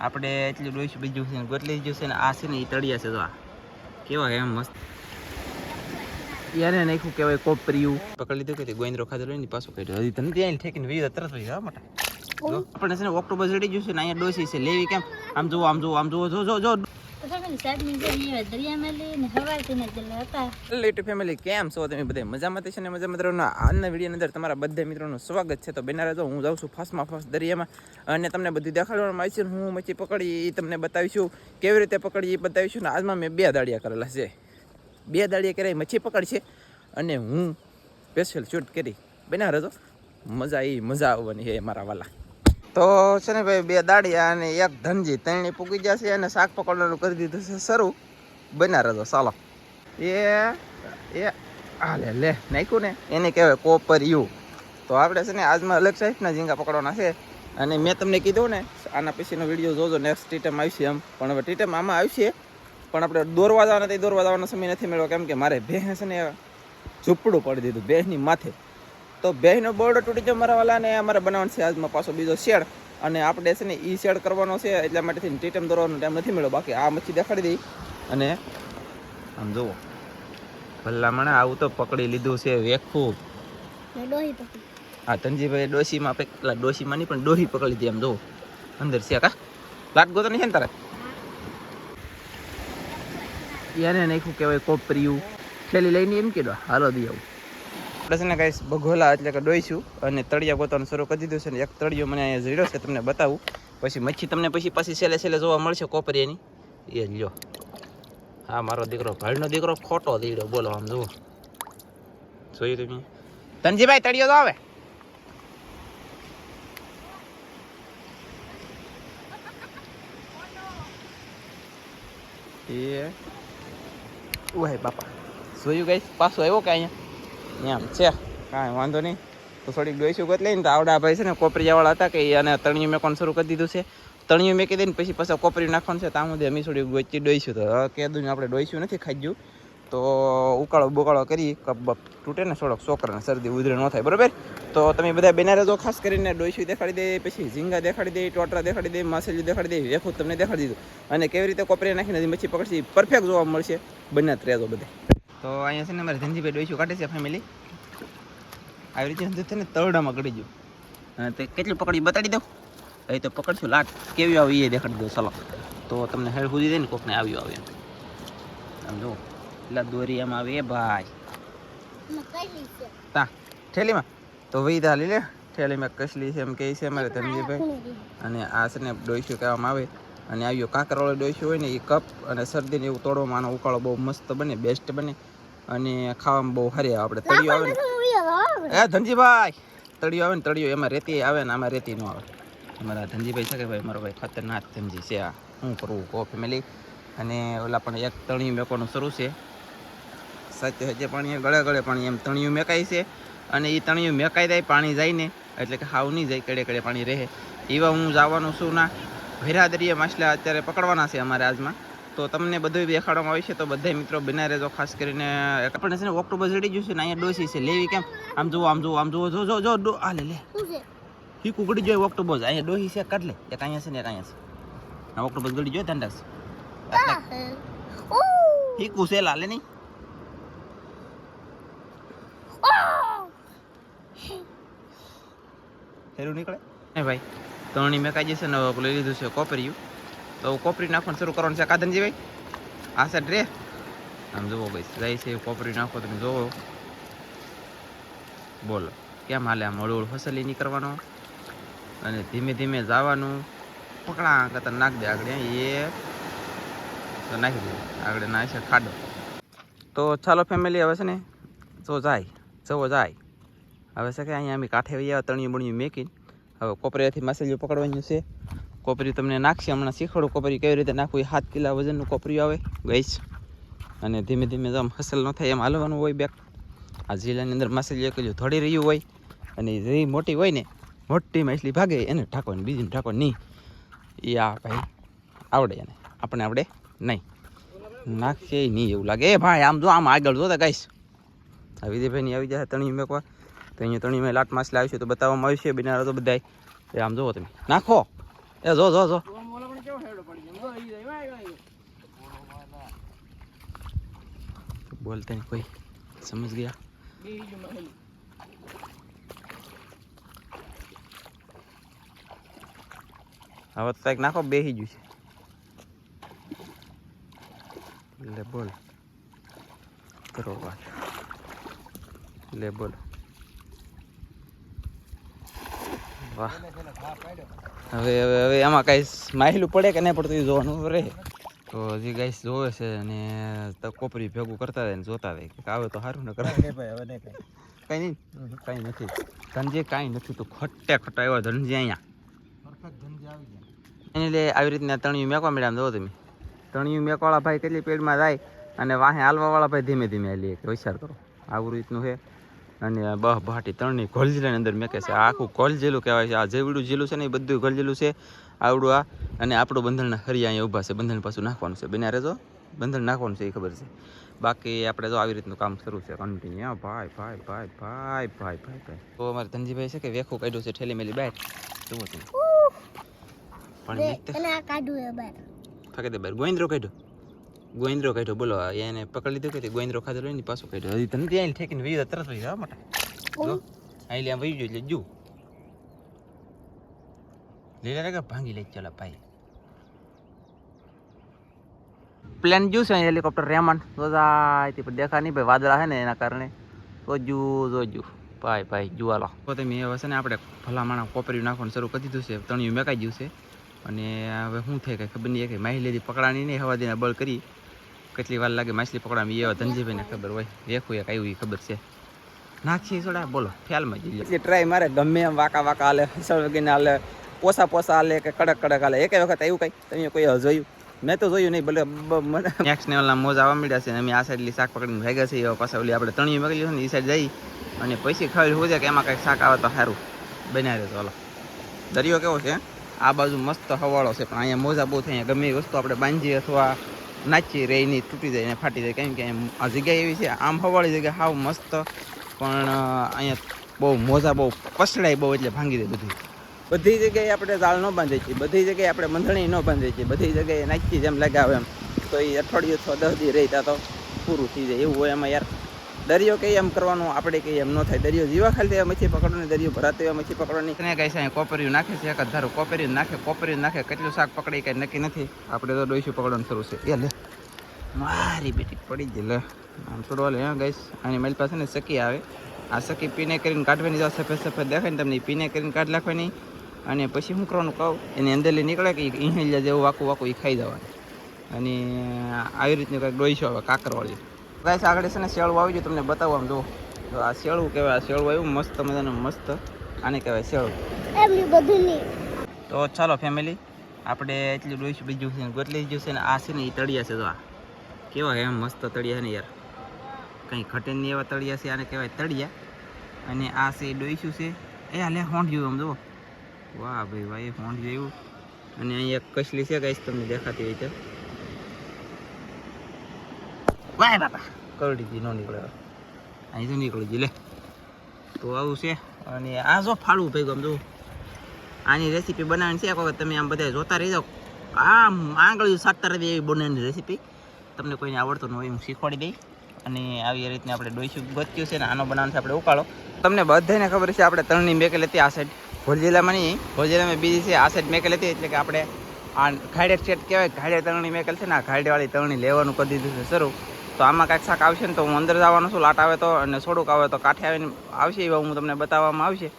આપણે એટલું ડોઈશું બીજું છે ગોટલી જ્યું છે ને આ છે ને એ તળિયા છે તો આ. કેવા એમ મસ્ત. યાને નાખ્યું કહેવાય કોપરિયું. પકડી લીધું કે ગોઈન્દ્રો ખાધો લઈને પાછું કહી હજી તને ત્યાં ઠેકીને વીજ તરત વહી જાવ મોટા. છે ને ઓક્ટોબર ચડી ગયું છે ને અહીંયા ડોસી છે. લેવી કેમ? આમ જુઓ આમ જુઓ આમ જુઓ, જો જો જો. લેટ ફેમિલી કેમ છો તમે બધા? મજામાં છે ને, મજામાં ને, આજના વિડીયોની અંદર તમારા બધા મિત્રોનું સ્વાગત છે. તો બેના રહેજો હું જાઉં છું ફાસ્ટમાં ફાસ્ટ દરિયામાં અને તમને બધું દેખાડવામાં આવી છે હું મચ્છી પકડી એ તમને બતાવીશું. કેવી રીતે પકડી એ બતાવીશું ને આજમાં મેં બે દાડિયા કરેલા છે. બે દાડિયા કરાવી મચ્છી પકડશે અને હું સ્પેશિયલ શૂટ કરી. બેના રહેજો મજા એ મજા આવવાની છે મારા વાલા. તો છે ને ભાઈ, બે દાડિયા અને એક ધનજી ત્રણે પૂકી જશે અને શાક પકડવાનું કરી દીધું છે શરૂ. બના રહેજો, ચાલો. એ એ હાલે લે નાખ્યું ને. એને કહેવાય કોપરિયું. તો આપણે છે ને આજમાં અલગ સાઈઝના ઝીંગા પકડવાના છે. અને મેં તમને કીધું ને, આના પછીનો વીડિયો જોજો નેક્સ્ટ ટીટમ આવશે એમ. પણ હવે ટીટમ આમાં આવશે. પણ આપણે દોરવા જવાના, તે દોરવા જવાનો સમય નથી મળ્યો. કેમ કે મારે ભેંસ છે ને ઝૂંપડું પડી દીધું, ભેંસની માથે. તો ભેંસનો બોર્ડ તૂટી ગયો મારા વાલાને અમારે બનાવવાનો છે આજમાં પાછો બીજો શેડ. અને આપણે છે ને એ શેડ કરવાનો છે એટલા માટે થઈને ટીટમ દોરવાનો ટાઈમ નથી મળ્યો. બાકી આ મચ્છી દેખાડી દઈ. અને આમ જુઓ. ભલામણે આવું તો પકડી લીધું છે વેખું. આ તનજીભાઈ ડોશીમાં પેલા ડોશીમાં નહીં પણ ડોહી પકડી લીધી આમ જુઓ. અંદર છે કા? લાટ ગોતો નહીં છે ને તારે? એને નાખ્યું કહેવાય કોપરિયું. થેલી લઈને એમ કીધું હાલો દી આવું. આપણે છે ને કાંઈ બઘોલા એટલે કે ડોઈશું અને તળિયા ગોતવાનું શરૂ કરી દીધું છે ને એક તળિયો મને અહીંયા ઝીડો છે, તમને બતાવું. પછી મચ્છી તમને પછી પાછી છેલ્લે છેલ્લે જોવા મળશે કોપરીની એ લ્યો. હા, મારો દીકરો, ભાઈનો દીકરો ખોટો દીડો બોલો આમ જુઓ. જોયું તમે? ધનજીભાઈ, તળિયો તો આવે એ. ઓય બાપા. જોયું ગઈ પાછો આવ્યો કે અહીંયા? એમ છે. કાંઈ વાંધો નહીં. તો થોડીક ડોઈશું ગોત લઈને તો આવડા ભાઈ છે ને કોપરિયાવાળા હતા કે એને તણિયું મેં કોણ શરૂ કરી દીધું છે. તણિયું મેં કીધી ને પછી પાછા કોપરી નાખવાનું છે. તો આમ અમે થોડી ગોચી ડોઈશું તો કહેદું આપણે ડોઈશું નથી ખાધ્યું. તો ઉકાળો બોકાળો કરી કપ બપ તૂટે ને થોડોક છોકરાને શરદી ઉધરે ન થાય, બરાબર? તો તમે બધા બેના રહેજો ખાસ કરીને ડોઈશું દેખાડી દે, પછી ઝીંગા દેખાડી દે, ટોટરા દેખાડી દે માછલી દેખાડી દે વેખું તમને દેખાડી દીધું. અને કેવી રીતે કોપરી નાખીને મચ્છી પકડશે પરફેક્ટ જોવા મળશે. બંને જ બધે. તો અહીંયા છે ને મારે ધનજીભાઈ ડોઈશું કાઢે છે ફેમિલી આવી રીતે છે ને તરડામાં ગળી ગયું તે કેટલી પકડી બતાડી દઉં? એ તો પકડશું, લાટ કેવી આવી એ દેખાડી દઉં ચલો તો તમને હેડ સુધી દે ને, કોકને આવ્યું આવે આમ જુઓ એટલે દોરી એમ આવે ભાઈ. તા, ઠેલીમાં. તો વહી તા લે ઠેલીમાં કસલી છે એમ કહે છે અમારે ધનજીભાઈ. અને આ છે ને ડોઈશું કહેવામાં આવે. અને આવ્યો કાંકરવાળો ડોઈશું હોય ને, એ કપ અને શરદીને એવું તોડવામાં આનો ઉકાળો બહુ મસ્ત બને બેસ્ટ બને. અને ખાવામાં બહુ હારી આપણે તળિયો આવે ને. એ ધનજીભાઈ તળિયો આવે ને તળિયો. એમાં રેતી આવે ને આમાં રેતી ન આવે. અમારા ધનજીભાઈ છે કે ભાઈ મારો ભાઈ ખતરનાક ધનજી છે આ. શું કરવું? કહો ફેમિલી અને ઓલા પણ એક તણિયું મેકવાનું શરૂ છે. સાચે હજે પાણી ગળે ગળે પાણી એમ તણિયું મેકાય છે. અને એ તણિયું મેકાઈ જાય પાણી જાય ને એટલે કે હાવ નહીં જાય કડે કડે પાણી રહે. એવા હું જવાનું છું ના. ભેરા દરિયા માછલા અત્યારે પકડવાના છે અમારે આજમાં. તો તમને બધું દેખાડવામાં આવે છે. તો બધા મિત્રો બના રહેજો ખાસ કરીને આપણે છે ને ઓક્ટોબર ચડી ગયું છે ને અહીંયા ડોસી છે. લેવી કેમ? આમ જુઓ આમ જુઓ આમ જુઓ જો જો જો ડો આ લે લે. હી કુકડી જોઈએ ઓક્ટોબર. અહીંયા ડોસી છે કાઢ લે. એક અહીંયા છે ને એક અહીંયા છે. આ ઓક્ટોબર ગળી જોઈએ ધંધાસ હીકુ છે લાલે નહીં. હેરું નીકળે. ભાઈ તણી મેકાઈ જશે ને લઈ લીધું છે કોપરિયું. તો કોપરી નાખવાનું શરૂ કરવાનું છે. કાદનજી ભાઈ આ સાઈડ રે. આમ જુઓ ભાઈ, જાય છે કોપરી નાખો તમે જોવો બોલો, કેમ હાલે આમ હળવું ફસલી નહીં અને ધીમે ધીમે જવાનું. પકડા કરતા નાખ દે આગળ. એ તો નાખી દે. આગળ નાખે ખાડો. તો ચાલો ફેમિલી હવે છે ને, જો જાય, જવો જાય. હવે છે કે અહીંયા અમે કાંઠે આવ્યા તણિયું બણિયું મેકીને. હવે કોપરીયાથી માછલીઓ પકડવાનું છે. કોપરી તમને નાખશે. હમણાં શીખવાડું કોપરી કેવી રીતે નાખવું એ સાત કિલા વજનનું કોપરી આવે. ગઈશ અને ધીમે ધીમે આમ હસલ ન થાય એમ હાલવાનું હોય બેક આ જિલ્લાની અંદર માછલી એક જો ધોડી રહ્યું હોય. અને જે મોટી હોય ને, મોટી માછલી ભાગે એને ઠાકોરને બીજીને ઠાકોર નહીં. એ આ ભાઈ આવડે એને. આપણે આવડે નહીં. નાખશે નહીં એવું લાગે. એ ભાઈ, આમ જો, આમ આગળ જોતા ગઈશ આ વિજયભાઈની આવી જાય તણી મેકવા. તો અહીંયા તણી મેં લાટ માછલી આવશે તો બતાવવામાં આવશે બિનારા તો બધાય. એ આમ જોવો તમે. નાખો. એ જો જો જો. બોલતે કોઈ. સમજ ગયા? હવે તો નાખો બેસી ગયું છે લે બોલ. કરો વાત. એટલે બોલ. વાહ. હવે હવે હવે આમાં કાંઈ સ્માઇલું પડે કે નહીં પડતું એ જોવાનું રહે તો હજી ગાઈસ જોવે છે અને તો કોપરી ભેગું કરતા રહે ને જોતા રહે કે આવે તો સારું ને કરે. કઈ નહીં. કઈ નથી. ધનજી કાંઈ નથી. તું ખટ્ટે ખટ્ટા આવ્યો ધનજી અહીંયા. એને લે આવી રીતના તણિયું મેકવા મેડમ જોવો તમે. તણિયું મેકવાળા ભાઈ કેટલી પેડમાં જાય અને વાહે હાલવાવાળા ભાઈ ધીમે ધીમે હાલીએ કે હોશિયાર કરો. આવું રીતનું છે. અને આ બહ ભાટી તણની ઘોલજીલાની અંદર મેકે છે. આખું ઘોલજીલું કહેવાય છે. આ જેવડું જીલું છે ને એ બધું ઘોલજીલું છે. આવડું આ અને આપણું બંધણના હરિયા અહીંયા ઊભા છે. બંધણ પાછું નાખવાનું છે. બન્યા રહેજો. બંધણ નાખવાનું છે એ ખબર છે. બાકી આપણે જો આવી રીતનું કામ શરૂ છે. કન્ટિન્યુ ભાઈ ભાઈ ભાઈ ભાઈ ભાઈ ભાઈ ભાઈ. તો અમારે ધનજીભાઈ છે કે વેખું કાઢ્યું છે ઠેલી મેલી બેઠ જુઓ તમે. પણ ફાકે દે બાર. ગોવિંદ્રો કાઢ્યો. ગોવિંદ્રો કાઢ્યો બોલો એને પકડી લીધો કે ગોવિંદ્રો ખાધેલો એની પાછો કાઢ્યો. હજી તને ત્યાં ઠેકીને વહી તરત વહી જવા માટે. જો અહીં આમ વહી ગયો એટલે જુ લીલા રે ભાંગી લઈ ચાલો ભાઈ. પ્લેન જ્યુ છે હેલિકોપ્ટર રેમન તો જાય પણ દેખા નહીં ભાઈ વાદળા છે ને એના કારણે. જોજુ જોજુ ભાઈ ભાઈ જુવાલો તો તમે હવે છે ને આપણે ભલા માણા કોપરી નાખવાનું શરૂ કરી દીધું છે તણિયું મેકાઈ ગયું છે. અને હવે શું થાય કે ખબર નહીં કે માછલી પકડાની નહીં હવા દીને બળ કરી. કેટલી વાર લાગે માછલી પકડવાની એવા ધનજીભાઈને ખબર હોય. રેખું એક આવ્યું એ ખબર છે. નાખી થોડા બોલો ખ્યાલમાં જઈએ ટ્રાય મારે ગમે એમ વાકા વાકા હાલે હસળ વગીને હાલે પોસા પોસા હાલે કે કડક કડક હાલે. એક વખત એવું કઈ? તમે કોઈ જોયું? મેં તો જોયું નહીં ભલે મને નેક્સ્ટ લેવલના મોજ આવવા મળ્યા છે અમે આ સાઈડ શાક પકડીને ભાગ્યા છે એવા પાછા ઓલી આપણે તણી મેકલી હોય ને એ સાઈડ જઈ અને પછી ખાવી હોય કે એમાં કંઈક શાક આવે તો સારું. બનાવી દે તો હાલો. દરિયો કેવો છે આ બાજુ મસ્ત હવાળો છે પણ અહીંયા મોજા બહુ થાય. ગમે એ વસ્તુ આપણે બાંધીએ અથવા નાચીએ રહી નહીં તૂટી જાય, ને ફાટી જાય. કેમ કે આ જગ્યા એવી છે, આમ હવાળી જગ્યા, હાવ મસ્ત. પણ અહીંયા બહુ મોજા બહુ પસડાય બહુ, એટલે ભાંગી દે બધી. બધી જગ્યાએ આપણે જાળ ન બાંધીએ છીએ. બધી જગ્યાએ આપણે મંધણી ન બાંધીએ છીએ. બધી જગ્યાએ નાચી જેમ લગાવે એમ. તો એ અઠવાડિયું છ દસ દી રહી તો પૂરું થઈ જાય. એવું હોય એમાં યાર. દરિયો કઈ એમ કરવાનું આપણે કઈ એમ ન થાય. દરિયો જીવા ખાલી એવા મચ્છી પકડવાની, દરિયો ભરાતો એવા મચ્છી પકડવાની. કઈ કઈ છે કોપરિયું નાખે છે, એક જ ધારું, કોપરિયું નાખે કોપરિયું નાખે, કેટલું શાક પકડી કઈ નક્કી નથી. આપણે તો ડોઈશું પકડવાનું શરૂ છે. એ લે. મારી બેટી પડી ગઈ, લે. આમ થોડો લે, હા ગઈશ આની મારી પાસે ને સકી આવે. આ સકી પીને કરીને કાઢવાની જાવ સફેદ સફેદ દેખાય ને તમને પીને કરીને કાઢ નાખવાની. અને પછી શું કરવાનું કહું, એની લઈ નીકળે કે ઇન્હેલિયા જેવું વાકું વાકું એ ખાઈ જવાનું. અને આવી રીતનું કંઈક ડોઈશું આવે કાકરવાળી ગાઈસ આગળ છે ને શેળું આવી ગયું તમને બતાવું આમ જો તો આ શેળું કહેવાય આ શેળું આવ્યું મસ્ત મજાનું મસ્ત. આને કહેવાય શેળું તો ચાલો ફેમિલી આપણે એટલું ડોઈશું બીજું છે ને ગોટલી ગયું છે ને આ છે ને એ તળિયા છે તો આ. કેવા એમ મસ્ત તળિયા છે ને યાર. કંઈ ઘટે નહીં એવા તળિયા છે આને કહેવાય તળિયા. અને આ છે એ ડોઈશું છે. એ હાલે હોંઢ્યું આમ જુઓ. વાહ ભાઈ વાહ એ હોંઢ્યું એવું અને અહીંયા કસલી છે ગાઈસ તમને દેખાતી હોય છે વાહ બાપા. કરડી ગઈ ન નીકળે. લે. તો આવું છે. અને આ જો ફાળવું ભાઈ આમ આની રેસીપી બનાવવાની છે. એક વખત તમે આમ બધા જોતા રહી જાઓ આમ આંગળીઓ સાતતા રહી એવી બનાવવાની રેસીપી તમને કોઈને આવડતું ન હોય હું શીખવાડી દઈ અને આવી રીતના આપણે ડોઈશું ગોત્યું છે ને આનો બનાવવાનો છે આપણે ઉકાળો. તમને બધાને ખબર છે આપણે ત્રણની મેકેલ હતી આ સાઈડ ભોલજિલ્લામાં નહીં. ભોલજિલ્લામાં બીજી છે આ સાઈડ મેકેલ હતી. એટલે કે આપણે આ ઘાડે સેટ કહેવાય. ઘાડે તરણી મેકેલ છે ને આ ઘાડેવાળી તરણી લેવાનું કરી દીધું છે શરૂ. તો આમાં કાંઈક શાક આવશે ને તો હું અંદર જવાનું છું, લાટ આવે તો અને થોડુંક આવે તો કાંઠે આવીને આવશે એવા હું તમને બતાવવામાં આવશે.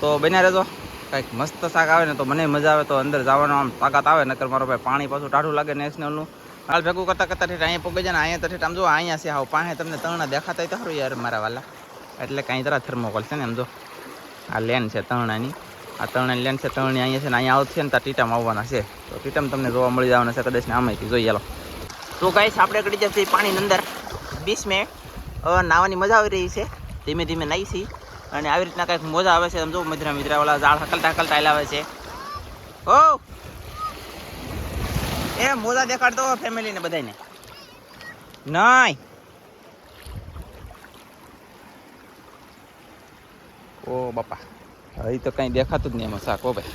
તો બન્યા રહેજો. કંઈક મસ્ત શાક આવે ને તો મને મજા આવે તો અંદર જવાનો આમ તાકાત આવે, નકર મારો ભાઈ પાણી પાછું ટાઢું લાગે નેશનલનું. હાલ ભેગું કરતાં કરતાં ઠેઠ અહીંયા પગે જાય અહીંયા ઠેઠ આમ જો, અહીંયા છે, હાવ પાસે તમને તણા દેખાતા તો સારું યાર મારા વાલા. એટલે કાંઈ તરત થર્મોકોલ છે ને એમ જો. આ લેન છે તણાની આ તરણાની લેન છે તણની અહીંયા છે ને અહીંયા આવશે ને ત્યાં ટીટામાં આવવાના છે. તો ટીટામાં તમને જોવા મળી જવાના છે, કદાચ ને આમાંથી જોઈ ચાલો તો ગાઈસ આપણે કરી જશે પાણીની અંદર. બીસ મિનિટ નાવાની મજા આવી રહી છે. ધીમે ધીમે નાહીશી અને આવી રીતના કંઈક મોજા આવે છે સમજો મધરા મિધરા વાળા ઝાડ હકલતા હકલતા આવે છે. ઓ એ મોજા દેખાડતો ફેમિલીને બધાને નાય! ઓ બાપા હવે તો કંઈ દેખાતું જ નહીં એમાં શાક, હો ભાઈ.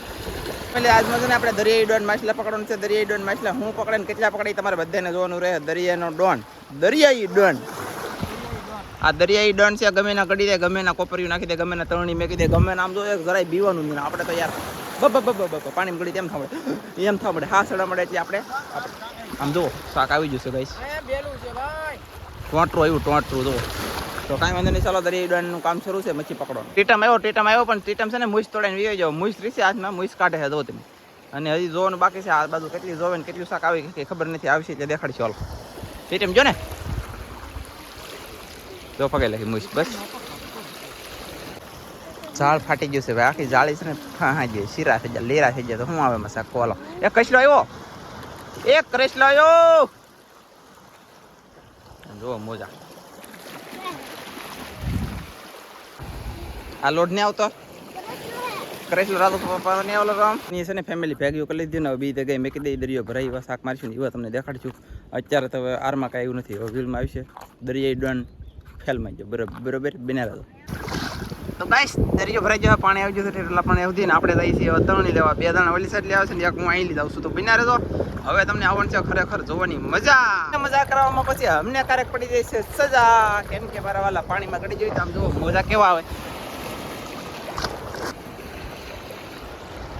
એટલે આજમાં છે ને આપણે દરિયાઈ ડોન માછલા પકડવાનું છે. દરિયાઈ ડોન માછલા હું પકડે ને કેટલા પકડાય તમારે બધાને જોવાનું રહે. દરિયાનો ડોન. દરિયાઈ ડોન. આ દરિયાઈ ડન છે ગમે ના કડી દે ગમે ના કોપરિયું નાખી દે ગમે ના તરણી મેકી દે ગમે ના આમ જો જરાય બીવાનું નહીં. આપણે તો યાર બબ બબ બ બ બ પાણી ગળી તેમ થાવડે એમ થાવડે હા સડા મળે એટલે આપણે આપણે- આમ જુઓ શાક આવી જશે ભાઈ. ટોટરું આવ્યું ટોટરું જુઓ. તો કાંઈ વાંધો નહીં, ચાલો દરી ઉડાનનું કામ શરૂ છે, મચ્છી પકડો ટીટમ આવ્યો ટીટમ આવ્યો, પણ ટીટમ છે ને મુઈસ તોડાઈને વી જાવ મુઈસ રીસે હાથમાં મુઈસ કાઢે છે, જો અને હજી જોવાનું બાકી છે, આ બાજુ કેટલી જોવે ને કેટલું શાક આવી કે ખબર નથી, આવશે એટલે દેખાડશે ચાલો ટીટમ, જો ને. જો પગે લખી મુઈસ બસ. ઝાડ ફાટી ગયું છે, ભાઈ. આખી જાળી છે ને હા હા, જે શીરા થઈ જાય લેરા થઈ જાય તો હું આવે એમાં શાક? કોલો એક કચલો આવ્યો. એક કરેસલો આવ્યો. જો, મોજા. આ લોડ નહીં આવતો? કરેસલો રાતો પપ્પા નહીં આવેલો રામની છે ને ફેમિલી ભેગી કરી લીધી ને હવે બી ગઈ મેં કીધી દરિયો ભરાઈ એવા શાક મારશું ને એવા તમને દેખાડશું. અત્યારે તો હવે આરમાં કાંઈ એવું નથી હવે વ્હીલમાં આવશે દરિયાઈ ડન ફેલમાં ગયો બરોબર બરોબર? બિના તો ગાઈસ દરિયો ભરાઈ જવા પાણી આવી જશે એટલે પાણી આવતી ને આપણે જઈએ છીએ હવે લેવા બે દાણા વલી સાઈડ લેવા છે ને એક હું અહીં લીધા છું. તો બિના રહેતો હવે તમને આવવાનું છે ખરેખર જોવાની મજા. મજા કરવામાં પછી અમને ક્યારેક પડી જાય છે સજા. કેમ કે મારા વાલા પાણીમાં ગડી જોઈ તો આમ જુઓ મજા કેવા આવે.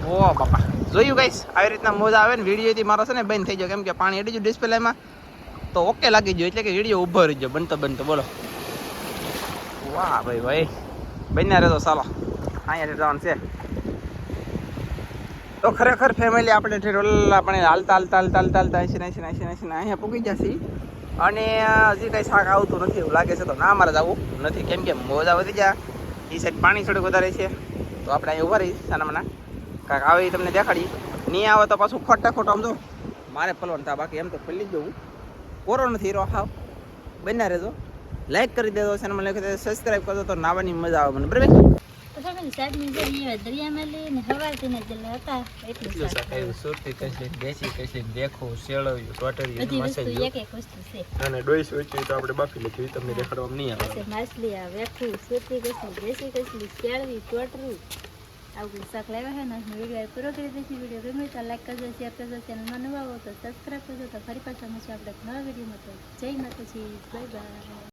ઓ બાપા. જોયું ગાઈસ આવી રીતના મોજા આવે ને વિડીયોથી મારો છે ને બંધ થઈ ગયો કેમ કે પાણી અડી ડિસ્પ્લેમાં તો ઓકે લાગી ગયો. એટલે કે વીડિયો ઊભો રહી ગયો. બનતો બનતો. બોલો. વાહ ભાઈ ભાઈ. બન્યા રહેતો ચાલો. અહીંયા જવાનું છે. તો ખરેખર ફેમિલી આપણે ઠેર ઓલા આપણે હાલતા હાલતા હાલતા હાલતા હાલતા એસી એસી એસી એસી અહીંયા પૂગી જશે. અને હજી કંઈ શાક આવતું નથી એવું લાગે છે, તો ના મારે જવું નથી. કેમ કે મોજા વધી ગયા. એ સાઈડ પાણી થોડુંક વધારે છે. તો આપણે અહીંયા ઊભા રહીશ સાનામાના કાંઈક આવી તમને દેખાડી. નહીં આવે તો પાછું ખોટા ખોટા આમ જો મારે ફલવાનું થાય બાકી એમ તો પલ્લી જ જવું. કોરો નથી રો હાવ. બન્યા રહેજો. લાઈક કરી દેજો ચેનલ મને સબસ્ક્રાઇબ કરજો તો નાવાની મજા આવે મને. બરાબર? તો ફેમિલી સાહેબની જે અહીંયા દરિયામાં લઈને હવારથી ને જેટલા હતા એટલું શાક આવ્યું. સુરતી કસલી દેશી કસલી દેખો શેળવ્યું બધી ટોટરિયું વસ્તુ એક એક વસ્તુ છે. અને ડોઈ તો આપણે બાફી લીધી તમને દેખાડવામાં નહીં આવે. માછલી આ વેખું સુરતી કસલી દેશી કસલી શેળવી ટોટરું. આવું શાક લાવ્યા હોય ને હું વીડિયો પૂરો કરી દઈશું વીડિયો ગમે તો લાઈક કરજો શેર કરજો ચેનલમાં નવા આવો તો સબસ્ક્રાઈબ કરજો તો ફરી પાછા મળશે આપણે નવા વિડીયોમાં તો જય માતાજી બાય બાય